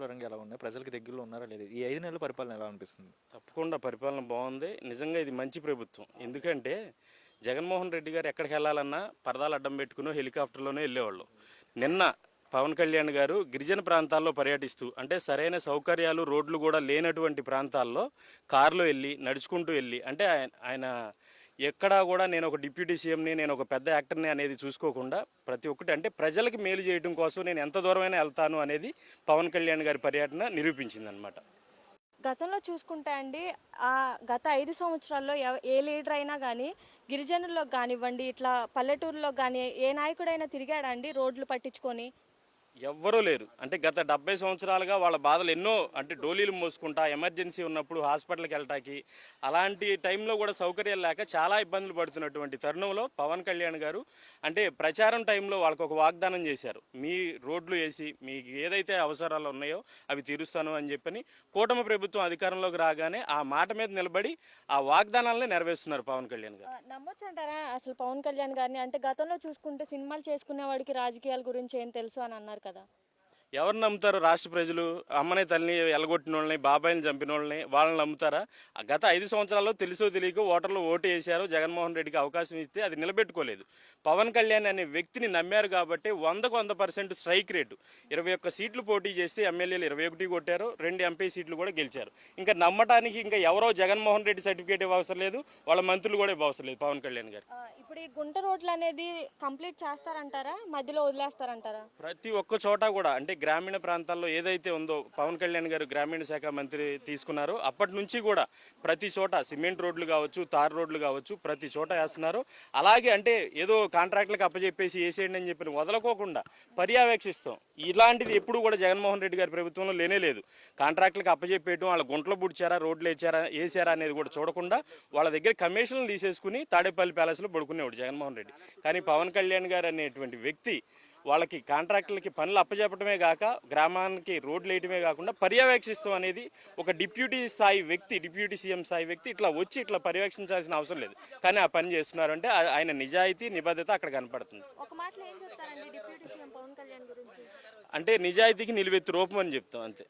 పరంగా ఎలా ఉన్నాయి? ప్రజలకు దగ్గరలో ఉన్నారా? లేదు ఈ ఐదు నెలల పరిపాలన ఎలా అనిపిస్తుంది? తప్పకుండా పరిపాలన బాగుంది. నిజంగా ఇది మంచి ప్రభుత్వం. ఎందుకంటే జగన్మోహన్ రెడ్డి గారు ఎక్కడికి వెళ్ళాలన్నా పరదాలు అడ్డం పెట్టుకుని హెలికాప్టర్లోనే వెళ్ళేవాళ్ళు. నిన్న పవన్ కళ్యాణ్ గారు గిరిజన ప్రాంతాల్లో పర్యటిస్తూ అంటే సరైన సౌకర్యాలు రోడ్లు కూడా లేనటువంటి ప్రాంతాల్లో కారులో వెళ్ళి నడుచుకుంటూ వెళ్ళి అంటే ఆయన- ఆయన ఎక్కడా కూడా నేను ఒక డిప్యూటీ సీఎంని నేను ఒక పెద్ద యాక్టర్ని అనేది చూసుకోకుండా ప్రతి ఒక్కటి అంటే ప్రజలకి మేలు చేయడం కోసం నేను ఎంత దూరమైనా వెళ్తాను అనేది పవన్ కళ్యాణ్ గారి పర్యటన నిరూపించింది గతంలో చూసుకుంటే అండి ఆ గత ఐదు సంవత్సరాల్లో ఏ లీడర్ అయినా కానీ గిరిజనుల్లో కానివ్వండి ఇట్లా పల్లెటూరులో కానీ ఏ నాయకుడైనా తిరిగాడా అండి రోడ్లు పట్టించుకొని? ఎవ్వరూ లేరు. అంటే గత డెబ్బై సంవత్సరాలుగా వాళ్ళ బాధలు ఎన్నో అంటే డోలీలు మోసుకుంటా ఎమర్జెన్సీ ఉన్నప్పుడు హాస్పిటల్కి వెళ్ళటానికి అలాంటి టైంలో కూడా సౌకర్యాలు లేక చాలా ఇబ్బందులు పడుతున్నటువంటి తరుణంలో పవన్ కళ్యాణ్ గారు అంటే ప్రచారం టైంలో వాళ్ళకు ఒక వాగ్దానం చేశారు. మీ రోడ్లు వేసి మీకు ఏదైతే అవసరాలు ఉన్నాయో అవి తీరుస్తాను అని చెప్పని కూటమి ప్రభుత్వం అధికారంలోకి రాగానే ఆ మాట మీద నిలబడి ఆ వాగ్దానాలనే నెరవేరుస్తున్నారు పవన్ కళ్యాణ్ గారు. ఆ, నమ్మొచ్చు అంటారా అసలు పవన్ కళ్యాణ్ గారిని అంటే గతంలో చూసుకుంటే సినిమాలు చేసుకునే వాడికి రాజకీయాల గురించి ఏం తెలుసు అని అన్నారు కదా. ఎవరు నమ్ముతారు రాష్ట్ర ప్రజలు? అమ్మని తల్లిని ఎలగొట్టిన వాళ్ళని బాబాయిని చంపిన వాళ్ళని వాళ్ళని నమ్ముతారా? గత ఐదు సంవత్సరాల్లో తెలుసో తెలియక ఓటర్లు ఓటు వేశారు. జగన్మోహన్ రెడ్డికి అవకాశం ఇస్తే అది నిలబెట్టుకోలేదు. పవన్ కళ్యాణ్ అనే వ్యక్తిని నమ్మారు కాబట్టి వందకు వంద పర్సెంట్ స్ట్రైక్ రేటు. ఇరవై ఒక్క సీట్లు పోటీ చేస్తే ఎమ్మెల్యేలు ఇరవై ఒకటి కొట్టారు. రెండు ఎంపీ సీట్లు కూడా గెలిచారు. ఇంకా నమ్మటానికి ఇంకా ఎవరో జగన్మోహన్ రెడ్డి సర్టిఫికేట్ ఇవ్వవసరం లేదు. వాళ్ళ మంత్రులు కూడా ఇవ్వవసరం లేదు పవన్ కళ్యాణ్ గారు ఇప్పుడు ఈ గుంట రోడ్లు అనేది కంప్లీట్ చేస్తారంటారా? మధ్యలో వదిలేస్తారంటారా? ప్రతి ఒక్క చోట కూడా అంటే గ్రామీణ ప్రాంతాల్లో ఏదైతే ఉందో పవన్ కళ్యాణ్ గారు గ్రామీణ శాఖ మంత్రి తీసుకున్నారో అప్పటి నుంచి కూడా ప్రతి చోట సిమెంట్ రోడ్లు కావచ్చు తార్ రోడ్లు కావచ్చు ప్రతి చోట వేస్తున్నారు. అలాగే అంటే ఏదో కాంట్రాక్టులకు అప్పచెప్పేసి వేసేయండి అని చెప్పి వదలకోకుండా పర్యవేక్షిస్తాం. ఇలాంటిది ఎప్పుడు కూడా జగన్మోహన్ రెడ్డి గారి ప్రభుత్వంలో లేనే లేదు. కాంట్రాక్టులకు అప్పచెప్పేయడం వాళ్ళ గుంటలు పుడిచారా రోడ్లు వేచారా వేసారా అనేది కూడా చూడకుండా వాళ్ళ దగ్గర కమిషన్లు తీసేసుకుని తాడేపల్లి ప్యాలెస్లో పడుకునేవాడు జగన్మోహన్ రెడ్డి. కానీ పవన్ కళ్యాణ్ గారు అనేటువంటి వ్యక్తి వాళ్ళకి కాంట్రాక్టులకి పనులు అప్పచెప్పటమే కాక గ్రామానికి రోడ్లు వేయటమే కాకుండా పర్యవేక్షిస్తాం అనేది ఒక డిప్యూటీ స్థాయి వ్యక్తి డిప్యూటీ సీఎం స్థాయి వ్యక్తి ఇట్లా వచ్చి ఇట్లా పర్యవేక్షించాల్సిన అవసరం లేదు. కానీ ఆ పని చేస్తున్నారు అంటే ఆయన నిజాయితీ నిబద్ధత అక్కడ కనపడుతుంది. అంటే నిజాయితీకి నిలువెత్తు రూపం అని చెప్తాం అంతే.